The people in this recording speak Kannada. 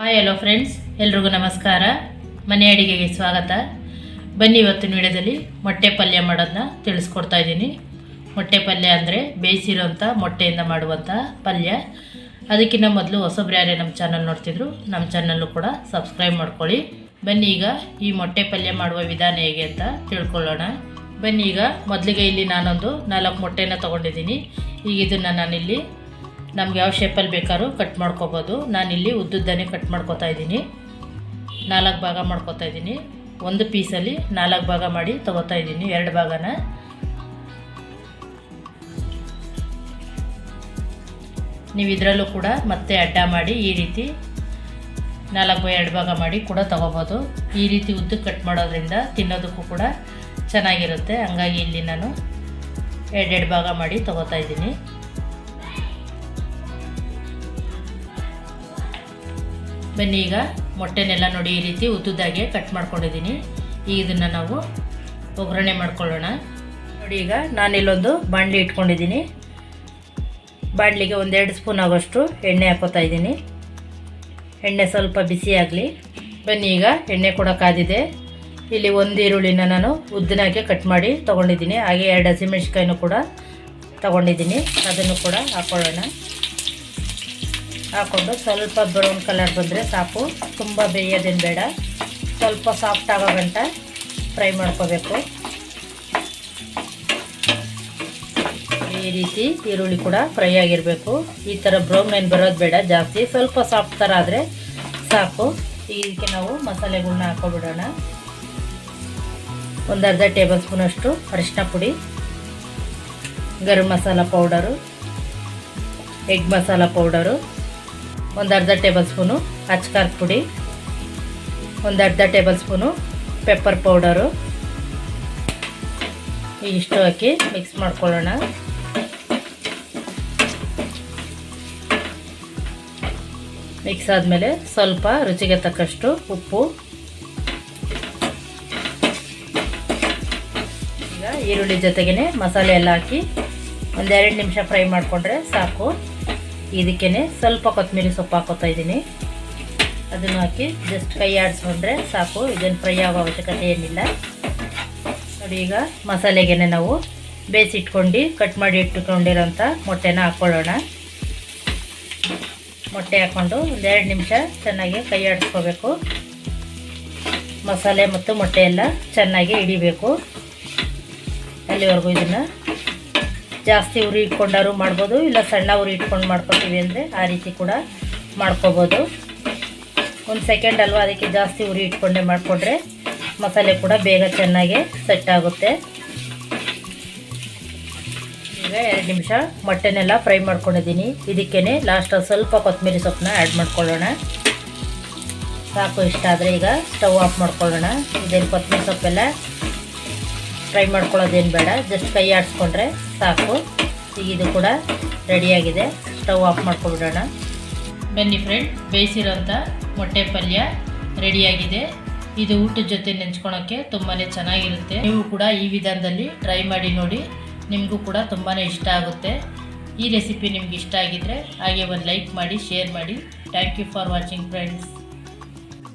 ಹಾಯ್ ಹಲೋ ಫ್ರೆಂಡ್ಸ್ ಎಲ್ರಿಗೂ ನಮಸ್ಕಾರ. ಮನೆ ಅಡಿಗೆಗೆ ಸ್ವಾಗತ. ಬನ್ನಿ ಇವತ್ತಿನ ವಿಡಿಯೋದಲ್ಲಿ ಮೊಟ್ಟೆ ಪಲ್ಯ ಮಾಡೋದನ್ನ ತಿಳಿಸ್ಕೊಡ್ತಾ ಇದ್ದೀನಿ. ಮೊಟ್ಟೆ ಪಲ್ಯ ಅಂದರೆ ಬೇಯಿಸಿರೋಂಥ ಮೊಟ್ಟೆಯಿಂದ ಮಾಡುವಂಥ ಪಲ್ಯ. ಅದಕ್ಕಿಂತ ಮೊದಲು ಹೊಸಬ್ರು ಯಾರೇ ನಮ್ಮ ಚಾನಲ್ ನೋಡ್ತಿದ್ರು, ನಮ್ಮ ಚಾನಲ್ಲು ಕೂಡ ಸಬ್ಸ್ಕ್ರೈಬ್ ಮಾಡ್ಕೊಳ್ಳಿ. ಬನ್ನಿ ಈಗ ಈ ಮೊಟ್ಟೆ ಪಲ್ಯ ಮಾಡುವ ವಿಧಾನ ಹೇಗೆ ಅಂತ ತಿಳ್ಕೊಳ್ಳೋಣ. ಬನ್ನಿ ಈಗ ಮೊದಲಿಗೆ ಇಲ್ಲಿ ನಾನೊಂದು ನಾಲ್ಕು ಮೊಟ್ಟೆನ ತೊಗೊಂಡಿದ್ದೀನಿ. ಈಗ ಇದನ್ನು ನಾನಿಲ್ಲಿ ನಮ್ಗೆ ಯಾವ ಶೇಪಲ್ಲಿ ಬೇಕಾದ್ರೂ ಕಟ್ ಮಾಡ್ಕೋಬೋದು. ನಾನಿಲ್ಲಿ ಉದ್ದುದ್ದಾನೆ ಕಟ್ ಮಾಡ್ಕೊತಾ ಇದ್ದೀನಿ. ನಾಲ್ಕು ಭಾಗ ಮಾಡ್ಕೊತಾ ಇದ್ದೀನಿ. ಒಂದು ಪೀಸಲ್ಲಿ ನಾಲ್ಕು ಭಾಗ ಮಾಡಿ ತಗೋತಾ ಇದ್ದೀನಿ, ಎರಡು ಭಾಗನ. ನೀವು ಇದರಲ್ಲೂ ಕೂಡ ಮತ್ತೆ ಅಡ್ಡ ಮಾಡಿ ಈ ರೀತಿ ನಾಲ್ಕು ಬೈ ಎರಡು ಭಾಗ ಮಾಡಿ ಕೂಡ ತೊಗೋಬೋದು. ಈ ರೀತಿ ಉದ್ದಕ್ಕೆ ಕಟ್ ಮಾಡೋದ್ರಿಂದ ತಿನ್ನೋದಕ್ಕೂ ಕೂಡ ಚೆನ್ನಾಗಿರುತ್ತೆ. ಹಂಗಾಗಿ ಇಲ್ಲಿ ನಾನು ಎರಡೆರಡು ಭಾಗ ಮಾಡಿ ತಗೋತಾ ಇದ್ದೀನಿ. ಬನ್ನಿ ಈಗ ಮೊಟ್ಟೆನೆಲ್ಲ ನೋಡಿ ಈ ರೀತಿ ಉದ್ದುದಾಗೆ ಕಟ್ ಮಾಡ್ಕೊಂಡಿದ್ದೀನಿ. ಈಗ ಇದನ್ನು ನಾವು ಒಗ್ಗರಣೆ ಮಾಡ್ಕೊಳ್ಳೋಣ. ನೋಡಿ ಈಗ ನಾನಿಲ್ಲೊಂದು ಬಾಣಲಿ ಇಟ್ಕೊಂಡಿದ್ದೀನಿ. ಬಾಣಲಿಗೆ ಒಂದೆರಡು ಸ್ಪೂನ್ ಆಗೋಷ್ಟು ಎಣ್ಣೆ ಹಾಕೋತಾ ಇದ್ದೀನಿ. ಎಣ್ಣೆ ಸ್ವಲ್ಪ ಬಿಸಿ ಆಗಲಿ. ಬನ್ನಿ ಈಗ ಎಣ್ಣೆ ಕೂಡ ಇಲ್ಲಿ ಒಂದು ಈರುಳ್ಳಿನ ನಾನು ಉದ್ದನಾಗೆ ಕಟ್ ಮಾಡಿ ತೊಗೊಂಡಿದ್ದೀನಿ. ಹಾಗೆ ಎರಡು ಹಸಿಮೆಣ್ಸಿಕಾಯಿನೂ ಕೂಡ ತೊಗೊಂಡಿದ್ದೀನಿ. ಅದನ್ನು ಕೂಡ ಹಾಕ್ಕೊಳ್ಳೋಣ ಹಾಕ್ಕೊಂಡು ಸ್ವಲ್ಪ ಬ್ರೌನ್ ಕಲರ್ ಬಂದರೆ ಸಾಕು. ತುಂಬ ಬೇಯೋದೇನು ಬೇಡ. ಸ್ವಲ್ಪ ಸಾಫ್ಟ್ ಆಗೋ ಗಂಟ ಫ್ರೈ ಮಾಡ್ಕೋಬೇಕು. ಈ ರೀತಿ ಈರುಳ್ಳಿ ಕೂಡ ಫ್ರೈ ಆಗಿರಬೇಕು. ಈ ಥರ ಬ್ರೌನ್ ಏನು ಬರೋದು ಬೇಡ, ಜಾಸ್ತಿ. ಸ್ವಲ್ಪ ಸಾಫ್ಟ್ ಥರ ಆದರೆ ಸಾಕು. ಇದಕ್ಕೆ ನಾವು ಮಸಾಲೆಗಳನ್ನ ಹಾಕೊಬಿಡೋಣ. ಒಂದು ಅರ್ಧ ಟೇಬಲ್ ಸ್ಪೂನಷ್ಟು ಅರಿಶಿನ ಪುಡಿ, garam masala powder, egg masala powder ಒಂದು ಅರ್ಧ ಟೇಬಲ್ ಸ್ಪೂನು ಅಚ್ಕಾರದ ಪುಡಿ, ಒಂದು ಅರ್ಧ ಟೇಬಲ್ ಸ್ಪೂನು ಪೆಪ್ಪರ್ ಪೌಡರು. ಇಷ್ಟು ಹಾಕಿ ಮಿಕ್ಸ್ ಮಾಡ್ಕೊಳ್ಳೋಣ. ಮಿಕ್ಸ್ ಆದಮೇಲೆ ಸ್ವಲ್ಪ ರುಚಿಗೆ ತಕ್ಕಷ್ಟು ಉಪ್ಪು. ಈಗ ಈರುಳ್ಳಿ ಜೊತೆಗೇ ಮಸಾಲೆ ಎಲ್ಲ ಹಾಕಿ ಒಂದೆರಡು ನಿಮಿಷ ಫ್ರೈ ಮಾಡಿಕೊಂಡ್ರೆ ಸಾಕು. ಇದಕ್ಕೇ ಸ್ವಲ್ಪ ಕೊತ್ತಂಬರಿ ಸೊಪ್ಪು ಹಾಕೋತಾ ಇದ್ದೀನಿ. ಅದನ್ನು ಹಾಕಿ ಜಸ್ಟ್ ಕೈ ಆಡಿಸ್ಕೊಂಡ್ರೆ ಸಾಕು, ಇದನ್ನು ಫ್ರೈ ಆಗೋ ಅವಶ್ಯಕತೆ ಏನಿಲ್ಲ. ನೋಡಿ ಈಗ ಮಸಾಲೆಗೆ ನಾವು ಬೇಯಿಸಿಟ್ಕೊಂಡು ಕಟ್ ಮಾಡಿ ಇಟ್ಕೊಂಡಿರೋಂಥ ಮೊಟ್ಟೆನ ಹಾಕ್ಕೊಳ್ಳೋಣ ಮೊಟ್ಟೆ ಹಾಕ್ಕೊಂಡು ಒಂದೆರಡು ನಿಮಿಷ ಚೆನ್ನಾಗಿ ಕೈ ಆಡಿಸ್ಕೋಬೇಕು. ಮಸಾಲೆ ಮತ್ತು ಮೊಟ್ಟೆ ಎಲ್ಲ ಚೆನ್ನಾಗಿ ಹಿಡಿಬೇಕು. ಅಲ್ಲಿವರೆಗೂ ಇದನ್ನು ಜಾಸ್ತಿ ಉರಿ ಇಟ್ಕೊಂಡಾರು ಮಾಡ್ಬೋದು, ಇಲ್ಲ ಸಣ್ಣ ಉರಿ ಇಟ್ಕೊಂಡು ಮಾಡ್ಕೊತೀವಿ ಅಂದರೆ ಆ ರೀತಿ ಕೂಡ ಮಾಡ್ಕೋಬೋದು. ಒಂದು ಸೆಕೆಂಡ್ ಅಲ್ವಾ ಅದಕ್ಕೆ ಜಾಸ್ತಿ ಉರಿ ಇಟ್ಕೊಂಡೆ ಮಾಡಿಕೊಂಡ್ರೆ ಮಸಾಲೆ ಕೂಡ ಬೇಗ ಚೆನ್ನಾಗಿ ಸೆಟ್ ಆಗುತ್ತೆ. ಈಗ ಎರಡು ನಿಮಿಷ ಮೊಟ್ಟೆನೆಲ್ಲ ಫ್ರೈ ಮಾಡ್ಕೊಂಡಿದ್ದೀನಿ. ಇದಕ್ಕೇ ಲಾಸ್ಟಲ್ಲಿ ಸ್ವಲ್ಪ ಕೊತ್ತಂಬರಿ ಸೊಪ್ಪನ್ನ ಆ್ಯಡ್ ಮಾಡ್ಕೊಳ್ಳೋಣ. ಸಾಕು ಇಷ್ಟ ಆದರೆ ಈಗ ಸ್ಟವ್ ಆಫ್ ಮಾಡ್ಕೊಳ್ಳೋಣ. ಇದೇನು ಕೊತ್ತಂಬರಿ ಸೊಪ್ಪೆಲ್ಲ ಫ್ರೈ ಮಾಡ್ಕೊಳ್ಳೋದೇನು ಬೇಡ ಜಸ್ಟ್ ಕೈ ಆಡಿಸ್ಕೊಂಡ್ರೆ ಸಾಕು. ಈಗ ಇದು ಕೂಡ ರೆಡಿಯಾಗಿದೆ ಸ್ಟವ್ ಆಫ್ ಮಾಡ್ಕೊಬಿಡೋಣ. ಬನ್ನಿ ಫ್ರೆಂಡ್ ಬೇಯಿಸಿರೋಂಥ ಮೊಟ್ಟೆ ಪಲ್ಯ ರೆಡಿಯಾಗಿದೆ ಇದು ಊಟದ ಜೊತೆ ನೆಂಚ್ಕೊಳೋಕ್ಕೆ ತುಂಬಾ ಚೆನ್ನಾಗಿರುತ್ತೆ. ನೀವು ಕೂಡ ಈ ವಿಧಾನದಲ್ಲಿ ಟ್ರೈ ಮಾಡಿ ನೋಡಿ, ನಿಮಗೂ ಕೂಡ ತುಂಬಾ ಇಷ್ಟ ಆಗುತ್ತೆ. ಈ ರೆಸಿಪಿ ನಿಮ್ಗೆ ಇಷ್ಟ ಆಗಿದ್ದರೆ ಹಾಗೆ ಒಂದು ಲೈಕ್ ಮಾಡಿ ಶೇರ್ ಮಾಡಿ. Thank you for watching friends